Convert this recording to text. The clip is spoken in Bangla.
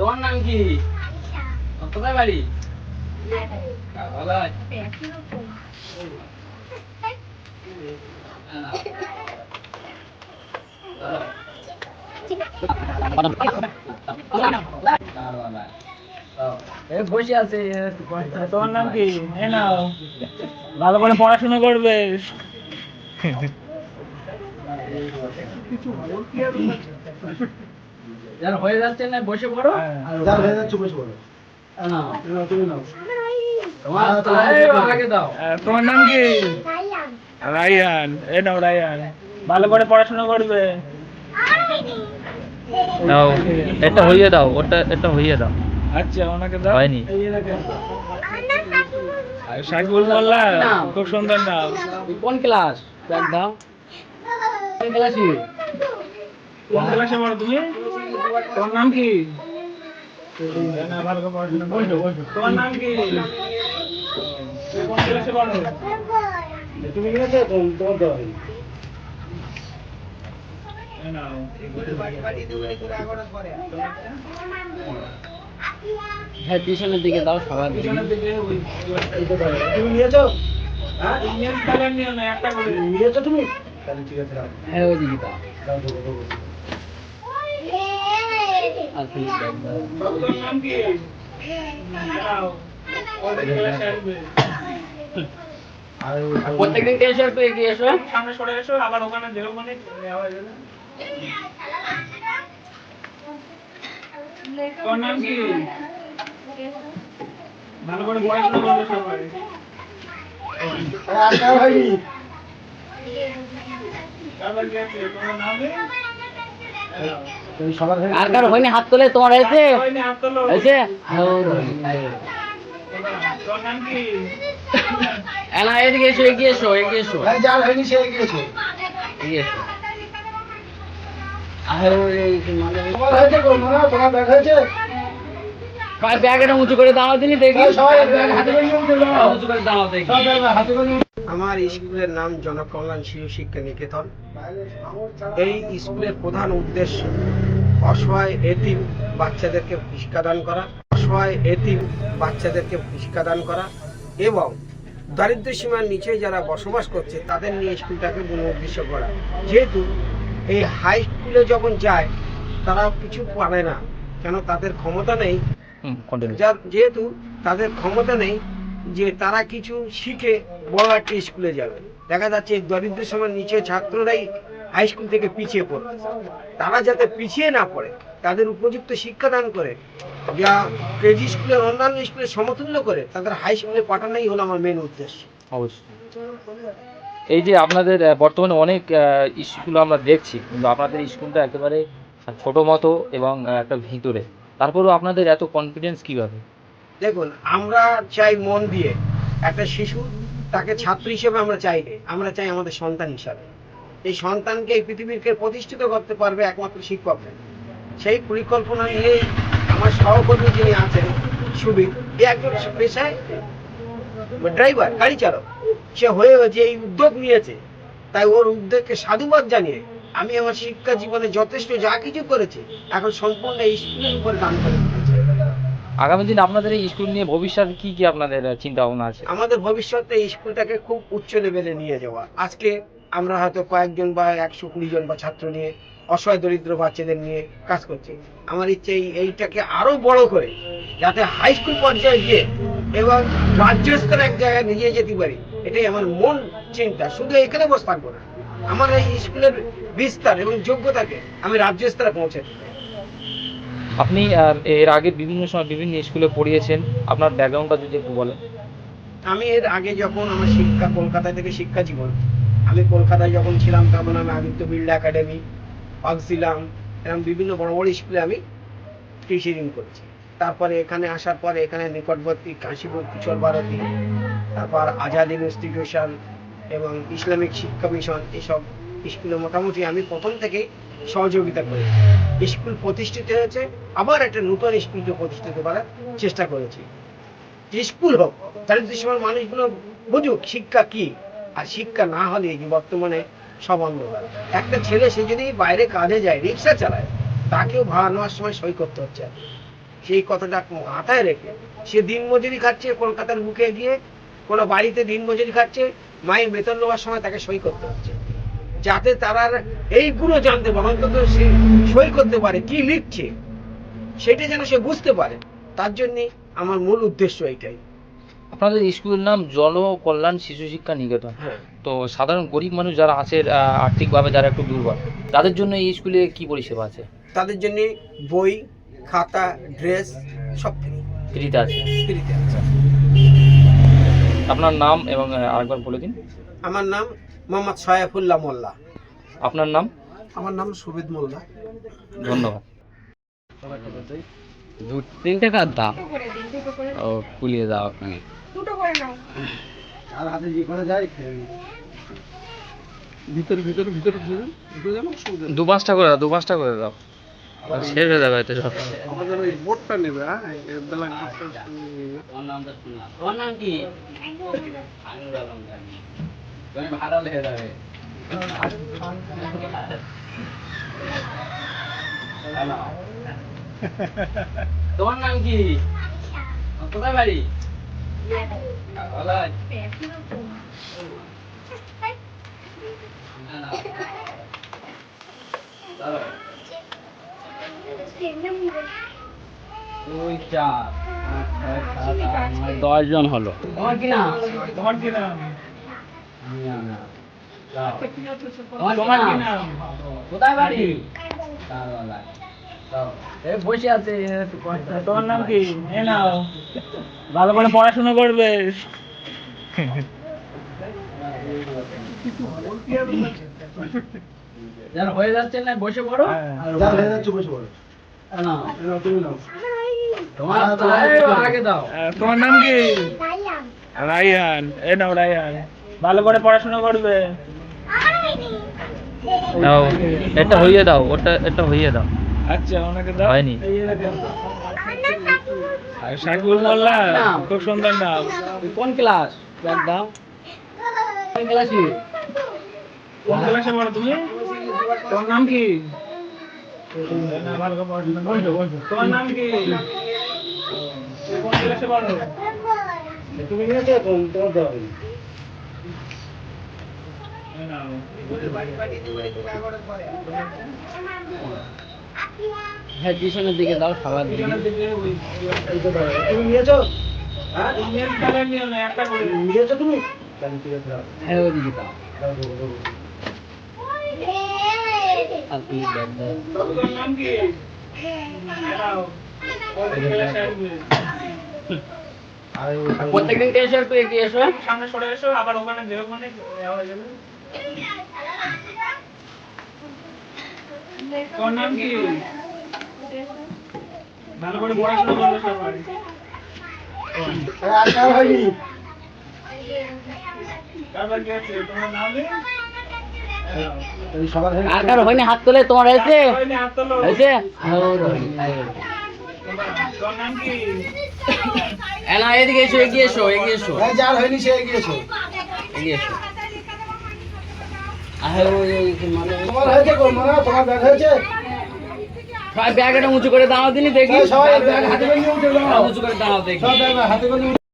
তোমার নাম কি? কোথায় বাড়ি? ভালো আছে। এই বসে আছে। তোমার নাম কি? ভালো করে পড়াশোনা করবে। যার হয়ে যাচ্ছে না বসে পড়ো যার হয়ে যাচ্ছে বসে পড়ো। নাও। তুমি নাও। তোমার এই আগে দাও। আহ, তোমার নাম কি? রাইয়ান এ নাও রাইয়ান ভালো করে পড়াশোনা করবে। দাও এটা হইয়ে দাও ওটা এটা হইয়ে দাও। আচ্ছা ওনাকে দাও। হয়নি। মোল্লা খুব সুন্দর নাম। কোন ক্লাস? দাও। কোন ক্লাসে কোন ক্লাসে পড়ো তুমি? তোমার নাম কি। তোমার নাম তুমি কিনেছো তোমার দেওয়া হয়নি। হ্যাঁ পিছনের দিকে দাও সবার পিছনের দিকে তুমি নিয়েছো হ্যাঁ, ইংলিশ কালার নিও না, একটা করে। নিয়েছো তুমি। তাহলে ঠিক আছে হ্যাঁ ওই দিকে দাও দাও দেবো দেবো আর প্লিজ ব্যাগ দাও তোর নাম কি? নাও। ওদের ক্লাসে আসবে। আর ওই- প্রত্যেকদিন টেনশন তো এগিয়ে এসো সামনে সরে এসো আবার ওখানে যেরকম নেওয়া যাবে। তোর নাম কি? ভালো করে পড়াশোনা করবে সবাই। কি আছে? তোমার নাম নেই? তুমি সবার হয়ে আর কারও হয়নি হাত তোলে তোমার হয়েছে? হয়নি, হাত তোলো। হয়েছে। না এদিকে এসো এগিয়ে এসো এগিয়ে এসো। যার হয়নি সে এগিয়ে এসো। আর এই মানে তোমার হয়েছে কোন? তোমার ব্যাগ হয়েছে? ব্যাগটা উঁচু করে দাঁড়াও দিনি দেখি। উঁচু করে দাঁড়াও নিয়ে আমার স্কুলের নাম জনকল্যাণ শিশু শিক্ষা নিকেতন। এই স্কুলের প্রধান উদ্দেশ্য অসহায় এতিম বাচ্চাদেরকে শিক্ষাদান করা অসহায় এতিম বাচ্চাদেরকে শিক্ষাদান করা এবং দারিদ্র্য সীমার নিচে যারা বসবাস করছে তাদের নিয়ে স্কুলটাকে উদ্দেশ্য করা যেহেতু এই হাই স্কুলে যখন যায় তারা কিছু পারে না। কেন? তাদের ক্ষমতা নেই। যার যেহেতু তাদের ক্ষমতা নেই যে তারা কিছু শিখে বড় একটা স্কুলে যাবে। দেখা যাচ্ছে এই দরিদ্র সীমার নিচে ছাত্ররাই হাই স্কুল থেকে পিছিয়ে পড়ে তারা যাতে পিছিয়ে না পড়ে তাদের উপযুক্ত শিক্ষাদান করে যা কেজি স্কুলের অন্যান্য স্কুলের সমতুল্য করে তাদের হাই স্কুলে পাঠানোই হলো আমার মেন উদ্দেশ্য। অবশ্যই। এই যে আপনাদের বর্তমানে অনেক স্কুল আমরা দেখছি কিন্তু আপনাদের স্কুলটা একেবারে ছোট মতো এবং একটা ভিতরে। তারপরেও আপনাদের এত কনফিডেন্স কীভাবে? দেখুন, আমরা চাই মন দিয়ে। একটা শিশু, তাকে ছাত্র হিসেবে আমরা চাই আমরা চাই আমাদের সন্তান হিসাবে। এই সন্তানকে এই পৃথিবীকে প্রতিষ্ঠিত করতে পারবে একমাত্র শিক্ষকরা সেই পরিকল্পনা নিয়েই আমার সহকর্মী যিনি আছেন, সুবীর, এ একজন পেশায় ড্রাইভার গাড়ি চালক। সে হয়ে যে এই উদ্যোগ নিয়েছে, তাই ওর উদ্যোগকে সাধুবাদ জানিয়ে আমি আমার শিক্ষা জীবনে যথেষ্ট যা কিছু করেছি এখন সম্পূর্ণ এই স্কুলের উপর দান করে আগামী দিন আপনাদের এই স্কুল নিয়ে ভবিষ্যৎ কি কি আপনাদের চিন্তা ভাবনা আছে? আমাদের ভবিষ্যতে এই স্কুলটাকে খুব উচ্চ লেভেলে নিয়ে যাওয়া। আজকে আমরা হয়তো কয়েকজন বা একশো কুড়ি জন বা ছাত্র নিয়ে অসহায় দরিদ্র বাচ্চাদের নিয়ে কাজ করছি। আমার ইচ্ছে এইটাকে আরও বড় করে যাতে হাই স্কুল পর্যায়ে গিয়ে এবং রাজ্য স্তরে এক জায়গায় নিয়ে যেতে পারি এটাই আমার মন চিন্তা। শুধু এখানে বসে থাকব না। আমার এই স্কুলের বিস্তার এবং যোগ্যতাকে আমি রাজ্য স্তরে পৌঁছে আপনি এর আগে বিভিন্ন সময় বিভিন্ন স্কুলে পড়িয়েছেন আপনার ব্যাকগ্রাউন্ডটা যদি একটু বলেন। আমি এর আগে যখন আমার শিক্ষা কলকাতা থেকে শিক্ষা জীবন আমি কলকাতায় যখন ছিলাম তখন আমি আদিত্য বিড়লা একাডেমি অক্সিলাম এরকম বিভিন্ন বড় বড় স্কুলে আমি টিচিং করছি। তারপরে এখানে আসার পরে এখানে নিকটবর্তী কাশীপুর কিশোর ভারতী তারপর আজাদ ইনস্টিটিউশন এবং ইসলামিক শিক্ষা মিশন এসব স্কুলে মোটামুটি আমি প্রথম থেকেই সহযোগিতা করি। স্কুল প্রতিষ্ঠিত হয়েছে, আবার একটা নতুন স্কুলকে প্রতিষ্ঠিত করার চেষ্টা করেছি। স্কুল হোক দারিদ্র সীমার মানুষগুলো বুঝুক শিক্ষা কি, আর শিক্ষা না হলে বর্তমানে সব অন্ধকার। একটা ছেলে, সে যদি বাইরে কাজে যায়, রিক্সা চালায়, তাকেও ভাড়া নেওয়ার সময় সই করতে হচ্ছে। সেই কথাটা মাথায় রেখে সে দিনমজুরি খাচ্ছে, কলকাতার বুকে গিয়ে কোনো বাড়িতে দিন মজুরি খাচ্ছে মায়ের বেতন নেওয়ার সময় তাকে সই করতে হচ্ছে। যাতে তারা এইগুলো জানতে পারে অন্তত সে সই করতে পারে কি লিখছে সেটা যেন সে বুঝতে পারে। তার জন্যে আমার মূল উদ্দেশ্য এইটাই আপনাদের স্কুলের নাম জন কল্যাণ শিশু শিক্ষা নিকেতন। হ্যাঁ। তো সাধারণ গরিব মানুষ যারা আছে আর্থিকভাবে যারা একটু দুর্বল তাদের জন্য এই স্কুলে কি পরিষেবা আছে? তাদের জন্য বই খাতা ড্রেস সব ফ্রি। ফ্রিতে আছে। ফ্রিতে আছে। আপনার নাম এবং আরেকবার বলে দিন। আমার নাম মোহাম্মদ সয়াফুল্লাহ মোল্লা। আপনার নাম? আমার নাম সুবিদ মোল্লা। ধন্যবাদ। দু তিন টাকার দাম? ও কুলিয়ে দাও ওখানে আর হাতে যে করে যায় ভিতরে ভিতরে ভিতরে। দু পাঁচটা করে দাও দু পাঁচটা করে দাও। শেষ হয়ে যাবে সব। আমাদের ওই বোর্ডটা নেবে হ্যাঁ? বোর্ডটা তোমার নাম কি? তুমি ভাড়া লেগে যাবে। তোমার নাম কি? কোথায় বাড়ি? ভালোই। দাঁড়াও। দুই চার পাঁচ, ছয়, সাত, আট, নয়, দশ জন হলো। বসে আছে তোমার নাম কি? ভালো করে পড়াশোনা করবে। হয়ে যাচ্ছে না বসে পড়ো। যাচ্ছে বসে পড়ো। না তুমি নাও। তোমার নাম কি? রাইহান এ নাও রাইহান ভালো করে পড়াশোনা করবে। দাও এটা হইয়ে দাও ওটা এটা হইয়ে দাও। আচ্ছা ওনাকে দাও। হয়নি। শাকিবুল মোল্লা খুব সুন্দর নাম। কোন ক্লাস? দাও। কোন ক্লাসে কোন ক্লাসে পড়ো তুমি? তোমার নাম কি? নাম কোন ক্লাসে পড়ো? তুমি তোমার নাও। হ্যাঁ পিছনের দিকে দাও সবার দিকে। দাও। তুমি নিয়েছো হ্যাঁ, তুমি নিয়েছো তুমি? হ্যাঁ ওদিকে দাও দাও, দাও, দাও। আর তুমি ব্যাগ দাও তোর নাম কি নাও। কোন ক্লাসে আর ওই সামনে- প্রত্যেকদিন এসো একটু এগিয়ে এসো সামনে সরে এসো আবার ওখানে হয়ে যাবে তোর নাম কি? ভালো করে পড়াশোনা করবে সবাই কারবার কি আছে তোমার নাম নেই এই সবার হয়নি? আর কারও হয়নি হাত তোলে তোমার হয়েছে? হয়েছে? হ্যাঁ, না এদিকে এসো এগিয়ে এসো এগিয়ে এসো। এই যার হয়নি সে এগিয়ে এসো। আহে ওই ওই মানে তোমার হয়েছে? তোমার ব্যাগ হয়েছে? সবাই ব্যাগটা উঁচু করে দাঁড়াও দিনই দেখি। সবাই ব্যাগ হাতে করে নিয়ে উঠে যাও। উঁচু করে দাঁড়াও দেখি। হাতে করে